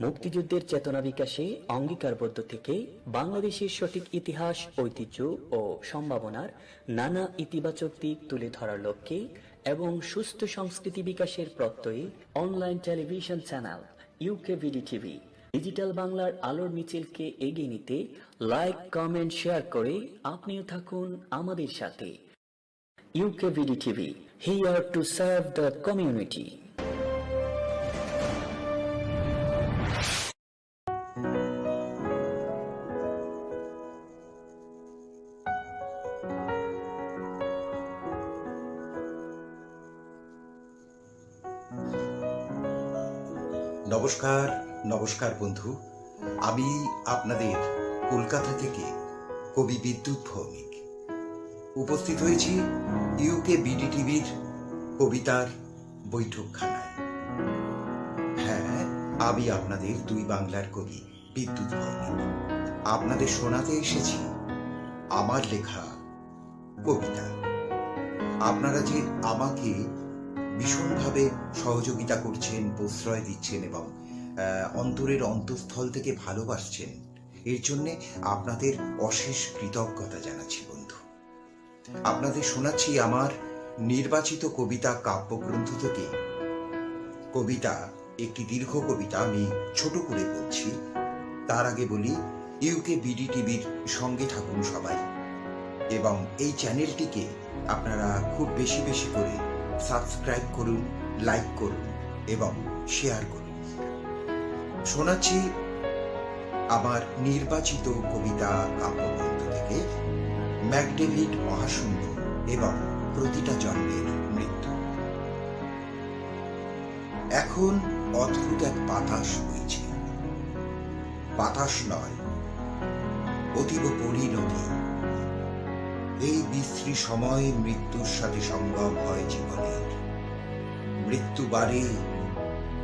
মুক্তিযুদ্ধের চেতনা বিকাশে অঙ্গীকারবদ্ধ থেকে বাংলাদেশের সঠিক ইতিহাস, ঐতিহ্য ও সম্ভাবনার নানা ইতিবাচক দিক তুলে ধরার লক্ষ্যে এবং সুস্থ সংস্কৃতি বিকাশের প্রত্যয়ে online television channel UK VD TV digital বাংলার আলোর মিছিলকে এগিয়ে নিতে লাইক, কমেন্ট, শেয়ার করে আপনিও থাকুন আমাদের সাথে। UK VD TV here to serve the community নমস্কার নমস্কার বন্ধু। আমি আপনাদের কলকাতা থেকে কবি বিদ্যুৎ ভৌমিক। উপস্থিত হয়েছি ইউকে বিডি টিভির কবিতার বৈঠকখানায়। হ্যাঁ আমি আপনাদের দুই বাংলার কবি বিদ্যুৎ ভৌমিক। আপনাদের শোনাতে এসেছি আমার লেখা কবিতা। আপনারা যে আমাকে ভীষণভাবে সহযোগিতা করছেন, প্রশ্রয় দিচ্ছেন এবং অন্তরের অন্তঃস্থল থেকে ভালোবাসছেন। এর জন্যে আপনাদের অশেষ কৃতজ্ঞতা জানাচ্ছি বন্ধু। আপনাদের শোনাচ্ছি আমার নির্বাচিত কবিতা কাব্যগ্রন্থ থেকে। কবিতা, একটি দীর্ঘ কবিতা আমি ছোট করে বলছি। তার আগে বলি, ইউকে বিডি টিভির সঙ্গে থাকুন সবাই। এবং এই চ্যানেলটিকে আপনারা খুব বেশি বেশি করে সাবস্ক্রাইব করুন, লাইক করুন এবং শেয়ার করুন। শোনাচ্ছি আমার নির্বাচিত কবিতা কাব্যগ্রন্থ থেকে ম্যাকডেভিড মহাশূন্য এবং প্রতিটা জন্মের মৃত্যু। এখন অদ্ভুত এক বাতাস বইছে। বাতাস নয়, অতীব পরিণতি। এই বিশ্রী সময় মৃত্যুর সাথে সঙ্গম হয় জীবনের মৃত্যু বাড়ে,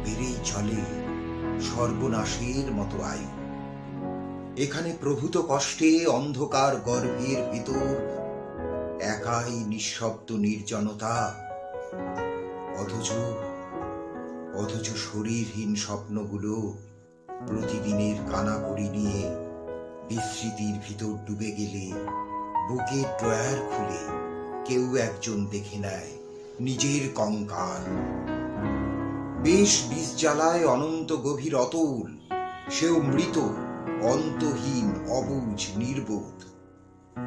বেড়েই চলে, সর্বনাশের মতো আয়ু। এখানে প্রভূত কষ্টে অন্ধকার গর্ভের ভিতর একাই নিঃশব্দ নির্জনতা। অথচ অথচ শরীরহীন স্বপ্নগুলো প্রতিদিনের কানাকড়ি নিয়ে বিস্মৃতির ভিতর ডুবে গেলে বুকের ড্রয়ার খুলে কেউ একজন দেখে নেয় নিজের কঙ্কাল। বেশ বিষ জ্বালায় অনন্ত গভীর অতল, সেও মৃত, অন্তহীন, অবুঝ, নির্বোধ।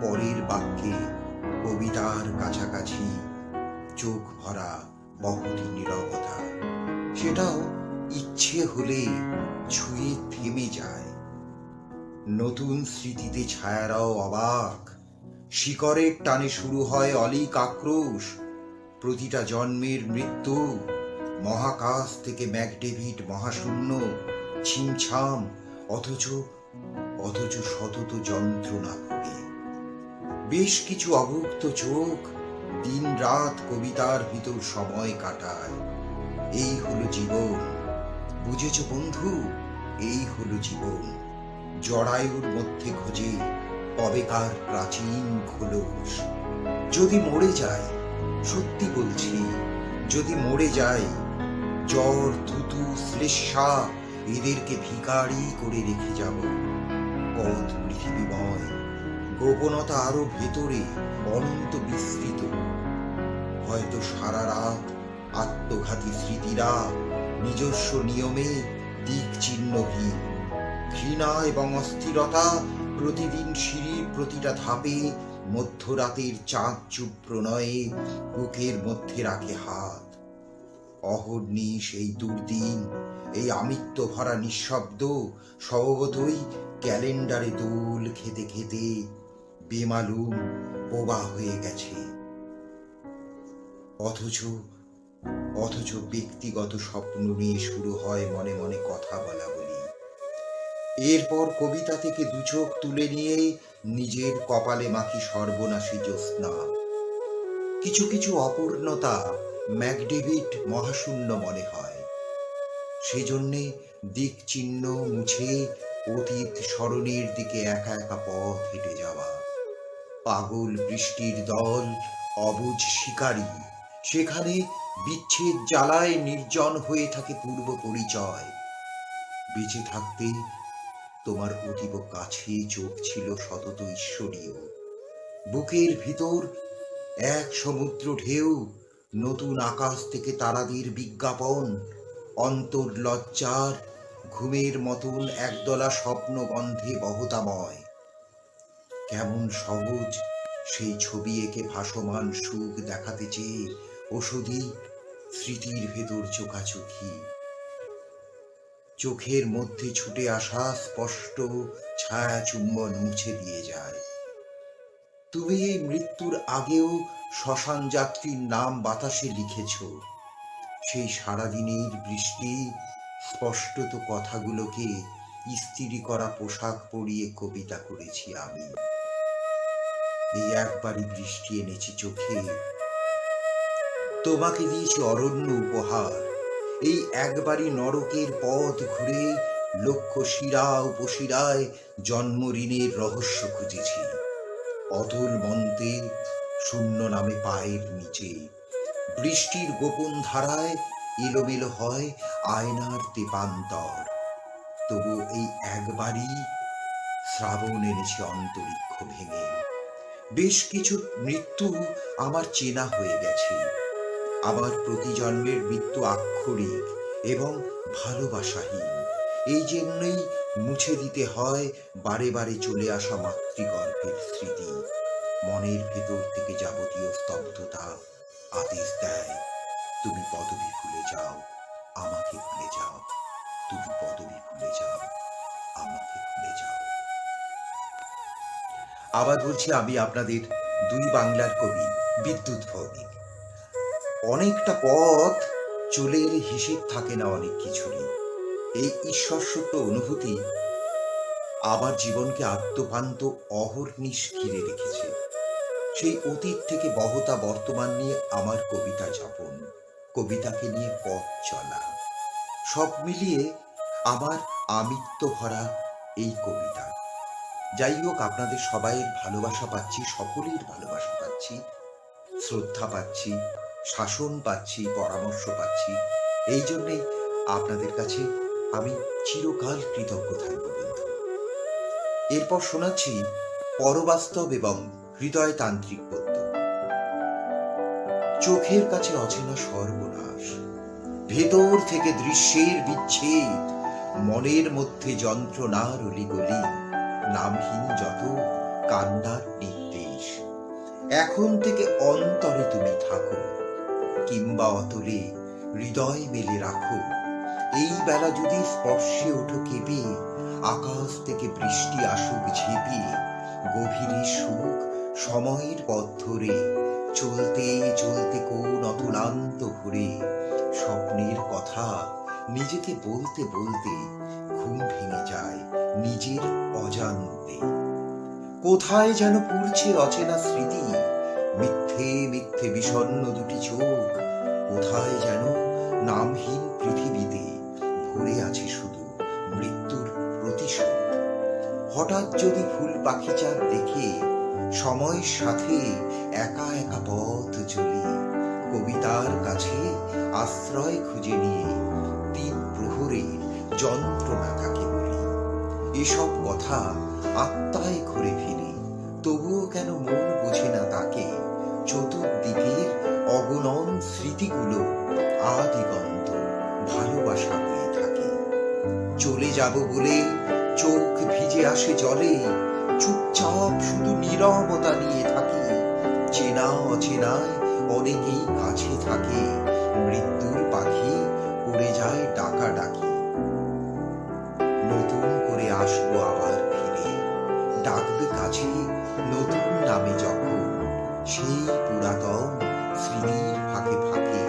পরের বাক্যে কবিতার কাছাকাছি চোখ ভরা বহুটি নিরবতা, সেটাও ইচ্ছে হলে ছুঁয়ে থেমে যায়। নতুন স্মৃতিতে ছায়ারাও অবাক শিকড়ের টানে শুরু হয় অলিক আক্রোশ। প্রতিটা জন্মের মৃত্যু মহাকাশ থেকে ম্যাকডেভিড মহাশূন্য, ছিমছাম, অথচ অথচ সতত যন্ত্রণা ভোগে বেশ কিছু অভুক্ত চোখ দিন রাত কবিতার ভিতর সময় কাটায়। এই হলো জীবন। বুঝেছ বন্ধু, এই হলো জীবন। জরায়ুর মধ্যে খোঁজে কবেকার প্রাচীন খোলস। যদি মরে যায়, সত্যি বলছি, যদি মরে যায়, জ্বর থুতু শ্লেষা, এদেরকে ভিকারি করে রেখে যাব। পথ পৃথিবী পৃথিবীময়, গোপনতা আরও ভেতরে অনন্ত বিস্তৃত। হয়তো সারা রাত আত্মঘাতী স্মৃতিরা নিজস্ব নিয়মে দিক চিহ্নহীন ঘৃণা এবং অস্থিরতা প্রতিদিন সিঁড়ির প্রতিটা ধাপে মধ্যরাতের চাঁদ চুপ প্রণয়ে বুকের মধ্যে রাখে হাত। অহর্নিশ সেই দুর্দিন, এই আমিত্ব ভরা নিঃশব্দ, স্বভাবতই ক্যালেন্ডারে দোল খেতে খেতে বেমালুম বোবা হয়ে গেছে। অথচ অথচ ব্যক্তিগত স্বপ্ন নিয়ে শুরু হয় মনে মনে কথা বলি। এরপর কবিতা থেকে দু চোখ তুলে নিয়ে নিজের কপালে মাখি সর্বনাশী জ্যোৎস্না। কিছু কিছু অপূর্ণতা ম্যাকডেভিড মহাশূন্য মনে হয়। সেজন্যে দিক চিহ্ন মুছে অতীত স্মরণের দিকে একা একা পথ হেঁটে যাওয়া। পাগল বৃষ্টির দল, অবুজ শিকারী, সেখানে বিচ্ছেদ জ্বালায় নির্জন হয়ে থাকে পূর্ব পরিচয়। বেঁচে থাকতে তোমার অতীব কাছে চোখ ছিল সতত ঈশ্বরীয়। বুকের ভিতর এক সমুদ্র ঢেউ, নতুন আকাশ থেকে তারাদের বিজ্ঞাপন অন্তর লজ্জার ঘুমের মতন একদলা স্বপ্ন গন্ধে বহতাময়। কেমন সহজ সেই ছবি এঁকে ভাসমান সুখ দেখাতে চেয়ে ওষুধি স্মৃতির ভেতর চোখাচোখি। চোখের মধ্যে ছুটে আসা স্পষ্ট ছায়া চুম্বন মুছে দিয়ে যায়। তুমি এই মৃত্যুর আগেও শ্মশান যাত্রীর নাম বাতাসে লিখেছ। সেই সারাদিনের বৃষ্টি, স্পষ্টত কথাগুলোকে ইস্ত্রি করা পোশাক পরিয়ে কবিতা করেছি আমি। এই একবারই বৃষ্টি এনেছি চোখে। তোমাকে দিয়েছি অরণ্য উপহার। এই একবারই নরকের পথ ঘুরে লক্ষ্য শিরা উপশিরায় জন্ম ঋণের রহস্য খুঁজেছি। অতল মন্তে শূন্য নামে পায়ের নিচে। বৃষ্টির গোপন ধারায় এলোমেলো হয় আয়নার তেপান্তর। তবু এই একবারই শ্রাবণ এনেছে অন্তরিক্ষ ভেঙে। বেশ কিছু মৃত্যু আমার চেনা হয়ে গেছে। আমার প্রতি জন্মের মৃত্যু আক্ষরিক এবং ভালোবাসাহীন। এই জন্যই মুছে দিতে হয় বারে বারে চলে আসা মাতৃগর্ভের স্মৃতি। মনের ভেতর থেকে যাবতীয় স্তব্ধতা আদেশ দেয়, তুমি পদবি ভুলে যাও, আমাকে ভুলে যাও, তুমি পদবি ভুলে যাও, আমাকে ভুলে যাও। আবার বলছি আমি আপনাদের দুই বাংলার কবি, বিদ্যুৎ ভৌমিক। অনেকটা পথ চলে এলে হিসেব থাকে না অনেক কিছুরই। এই ঈশ্বর সত্য অনুভূতি আমার জীবনকে আত্মপান্ত অহর্নিশ ঘিরে রেখেছে। সেই অতীত থেকে বহতা বর্তমান নিয়ে আমার কবিতা যাপন, কবিতাকে নিয়ে পথ চলা। সব মিলিয়ে আমার আমিত্ব ভরা এই কবিতা। যাই হোক, আপনাদের সবাইয়ের ভালোবাসা পাচ্ছি, সকলের ভালোবাসা পাচ্ছি, শ্রদ্ধা পাচ্ছি শাসন পাচ্ছি, পরামর্শ পাচ্ছি। এই জন্যেই আপনাদের কাছে আমি চিরকাল কৃতজ্ঞ থাকব বন্ধু। এরপর শোনাচ্ছি পরবাস্তব এবং হৃদয়তান্ত্রিক পদ্য চোখের কাছে অচেনা সর্বনাশ। ভেতর থেকে দৃশ্যের বিচ্ছেদ। মনের মধ্যে যন্ত্রণার অলিগলি। নামহীন যত কান্নার নির্দেশ। এখন থেকে অন্তরে তুমি থাকো। কিংবা অতলে হৃদয় মেলে রাখো। এই বেলা যদি স্পর্শে ওঠো কেঁপে, আকাশ থেকে বৃষ্টি আসুক ঝেপে, গভীরে সুখ সময়ের পথ ধরে, চলতে চলতে কোন অতুলান্ত ঘুরে স্বপ্নের কথা নিজেকে বলতে বলতে ঘুম ভেঙে যায় নিজের অজান্তে। কোথায় যেন পড়ছে অচেনা স্মৃতি মিথ্যে মিথ্যে বিষণ্ণ দুটি চোখ। কোথায় যেন নামহীন পৃথিবীতে ভরে আছে শুধু মৃত্যুর প্রতিশোধ। হঠাৎ যদি ফুল পাখি চাঁদ দেখে সময়ের সাথে একা একা পথ চলি, কবিতার কাছে আশ্রয় খুঁজে নিয়ে তিন প্রহরে যন্ত্রণা কাকে বলি? এসব কথা আত্মায় ঘুরে ফিরে তবুও কেন মন বোঝে না তাকে, চতুর্দিকের অগণন স্মৃতিগুলো আদিগন্ত ভালোবাসা হয়ে থাকে। চলে যাব বলে চোখ ভিজে আসে জলে, চুপচাপ শুধু নীরবতা নিয়ে থাকি। চেনা অচেনায় অনেকেই কাছে থাকে, মৃত্যুর পাখি উড়ে যায় ডাকা ডাকি নতুন করে আসব আবার। ডাকবে কাছে নতুন নামে যখন। সেই পুরাতন স্মৃতির ফাঁকে ফাঁকে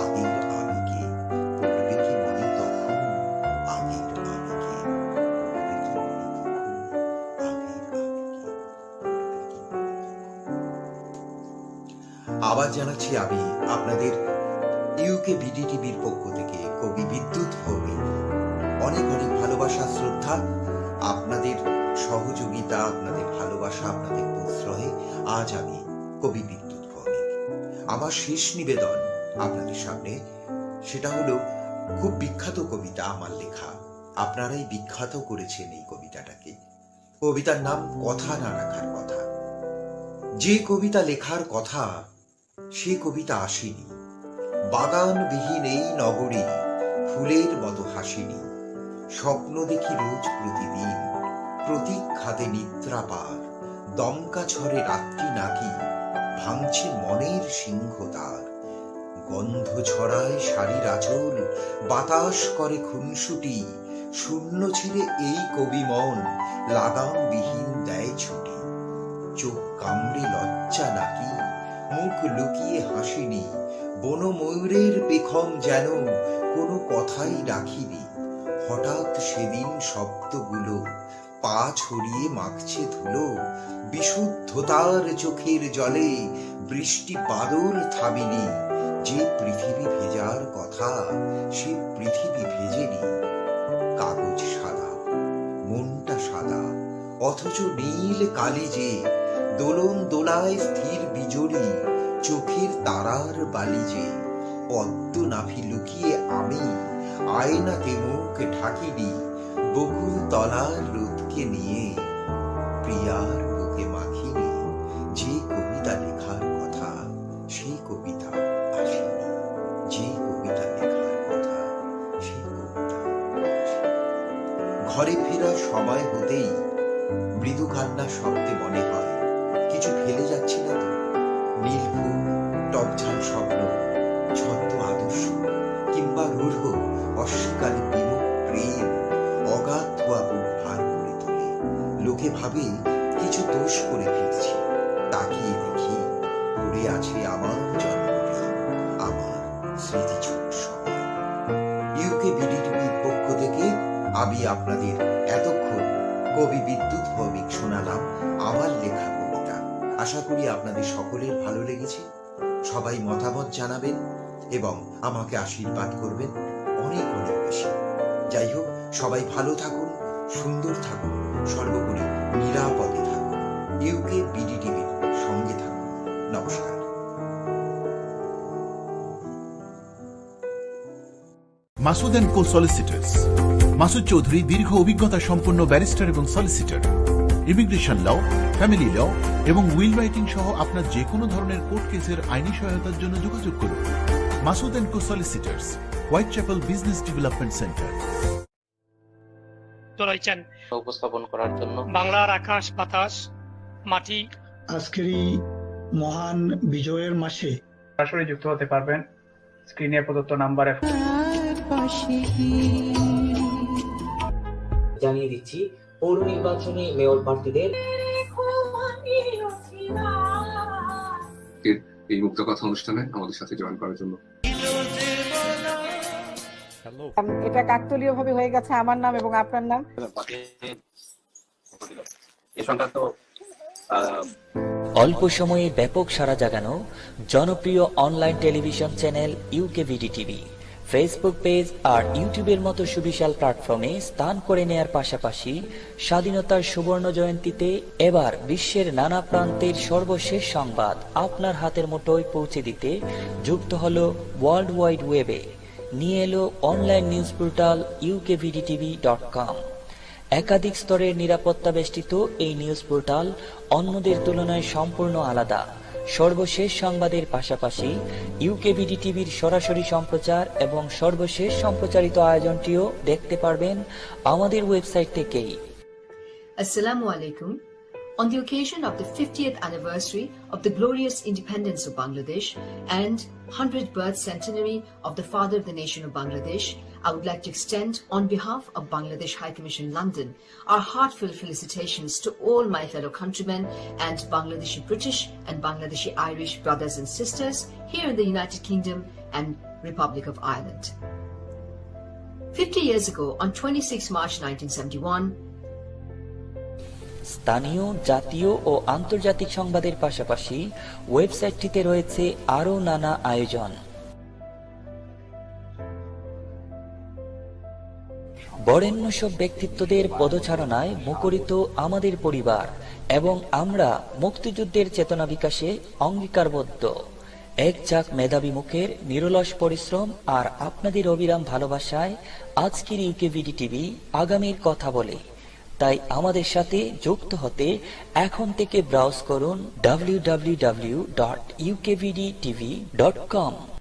আগের আবেগে পড়বে কি মনে তখন? আগের আবেগে? আবার জানাচ্ছি আমি আপনাদের ইউকে বিডি টিভির পক্ষ থেকে কবি বিদ্যুৎ ভৌমিক। অনেক অনেক ভালোবাসা, শ্রদ্ধা আপনাদের সহযোগিতা, আপনাদের ভালোবাসা, আপনাদের প্রশ্রয়ে আজ আমি কবি বিদ্যুৎ ভৌমিক। আমার শেষ নিবেদন আপনাদের সামনে, সেটা হলো, খুব বিখ্যাত কবিতা আমার লেখা। আপনারাই বিখ্যাত করেছেন এই কবিতাটাকে। কবিতার নাম কথা না রাখার কথা। যে কবিতা লেখার কথা, সে কবিতা আসেনি। বাগানবিহীন এই নগরী, ফুলের মতো হাসিনি। স্বপ্ন দেখি রোজ প্রতিদিন। প্রতীক্ষাতে নিদ্রা পার। দমকা ছড়ে রাত্রি নাকি, ভাঙছে মনের সিংহ তার। গন্ধ ছড়ায় শাড়ির আঁচল, বাতাস করে খুনসুটি। শূন্য ছেড়ে এই কবি মন, লাগামবিহীন দেয় ছুটি। চোখ কামড়ে লজ্জা নাকি, মুখ লুকিয়ে হাসিনি। বন ময়ূরের পেখম যেন কোনো কথাই রাখিনি। হঠাৎ সেদিন শব্দগুলো পা ছড়িয়ে মাখছে ধুলো, বিশুদ্ধতার চোখের জলে বৃষ্টি বাদল থামিনি। যে পৃথিবী ভেজার কথা, সে পৃথিবী ভেজেনি। কাগজ সাদা, মনটা সাদা, অথচ নীল কালি যে দোলন দোলায় স্থির বিজড়ি, চোখের তারার বালি যে পদ্ম নাভি লুকিয়ে আমি, আয়নাতে মুখ ঢাকিনি। বকুল তলার রোদকে নিয়ে, প্রিয়ার বুকে মাখিনি যে কবিতা লেখার কথা, সেই কবিতা আসেনি। যে কবিতা লেখার কথা, সেই কবিতা ঘরে ফেরা সময় হতেই মৃদু কান্না শব্দে মনে হয়, কিছু ফেলে যাচ্ছি না তো। নীল ফুল, টকঝাল স্বপ্ন, ছদ্ম আদর্শ, কিংবা রূঢ় অস্বীকার লোকে ভাবে কিছু দোষ করে ফিরছি তাকিয়ে দেখি পড়ে আছে আমার জন্মদিন, আমার স্মৃতিচুর ইউকে বিডিটিভির পক্ষ থেকে আমি আপনাদের এতক্ষণ কবি বিদ্যুৎ ভৌমিক শোনালাম আমার লেখা কবিতা। আশা করি আপনাদের সকলের ভালো লেগেছে। সবাই মতামত জানাবেন এবং আমাকে আশীর্বাদ করবেন। অনেক অনেক বেশি। যাই হোক, সবাই ভালো থাকুন। সুন্দর থাকুন সর্বোপরি নিরাপদে থাকুন ইউকে বিডিটিভির সঙ্গে থাকুন নমস্কার। Masud and co solicitors. Masud Chowdhury দীর্ঘ অভিজ্ঞতা সম্পন্ন ব্যারিস্টার এবং solicitor. Immigration law family law এবং উইল রাইটিং সহ আপনার যে কোনো ধরনের কোর্ট কেসের আইনি সহায়তার জন্য যোগাযোগ করুন। Masud and co solicitors, Whitechapel business development centre. রয়েছেন উপস্থাপন করার জন্য। বাংলার আকাশ বাতাস মাটি। আজকের এই মহান বিজয়ের মাসে সরাসরি যুক্ত হতে পারবেন। স্ক্রিনে প্রদত্ত নাম্বারে জানিয়ে দিচ্ছি পৌর নির্বাচনে মেয়র প্রার্থীদের এই মুক্ত কথা অনুষ্ঠানে আমাদের সাথে জয়েন করার জন্য। এটা কাকতলীয় ভাবে হয়ে গেছে আমার নাম এবং আপনার নাম? অল্প সময়ে ব্যাপক সাড়া জাগানো জনপ্রিয় online television channel UK UKVD TV Facebook page আর ইউটিউবের মতো সুবিশাল প্ল্যাটফর্মে স্থান করে নেয়ার পাশাপাশি স্বাধীনতার সুবর্ণ জয়ন্তীতে এবার বিশ্বের নানা প্রান্তের সর্বশেষ সংবাদ আপনার হাতের মুঠোয় পৌঁছে দিতে যুক্ত হলো ওয়ার্ল্ড ওয়াইড ওয়েবে নিয়ে এলো online news portal UKVD TV dot com একাধিক স্তরের নিরাপত্তা বেষ্টিত এই নিউজ পোর্টাল অন্যদের তুলনায় সম্পূর্ণ আলাদা। সর্বশেষ সংবাদের পাশাপাশি ইউকেবিডি টিভির সরাসরি সম্প্রচার এবং সর্বশেষ সম্প্রচারিত আয়োজনটিও দেখতে পারবেন আমাদের ওয়েবসাইট থেকেই। Assalamu alaikum. On the occasion of the 50th anniversary of the glorious independence of Bangladesh and 100th birth centenary of the father of the nation of Bangladesh, I would like to extend on behalf of Bangladesh High Commission London our heartfelt felicitations to all my fellow countrymen and Bangladeshi British and Bangladeshi Irish brothers and sisters here in the United Kingdom and Republic of Ireland. 50 years ago, on 26 March 1971, স্থানীয়, জাতীয় ও আন্তর্জাতিক সংবাদের পাশাপাশি ওয়েবসাইটটিতে রয়েছে আরও নানা আয়োজন। বরেণ্য সব ব্যক্তিত্বদের পদচারণায় মুখরিত আমাদের পরিবার এবং আমরা মুক্তিযুদ্ধের চেতনা বিকাশে অঙ্গীকারবদ্ধ। এক চাক মেধাবী মুখের নিরলস পরিশ্রম আর আপনাদের অবিরাম ভালোবাসায় আজকের ইউকেভিডি টিভি আগামীর কথা বলে। তাই আমাদের সাথে যুক্ত হতে এখন থেকে ব্রাউজ করুন www.ukvdtv.com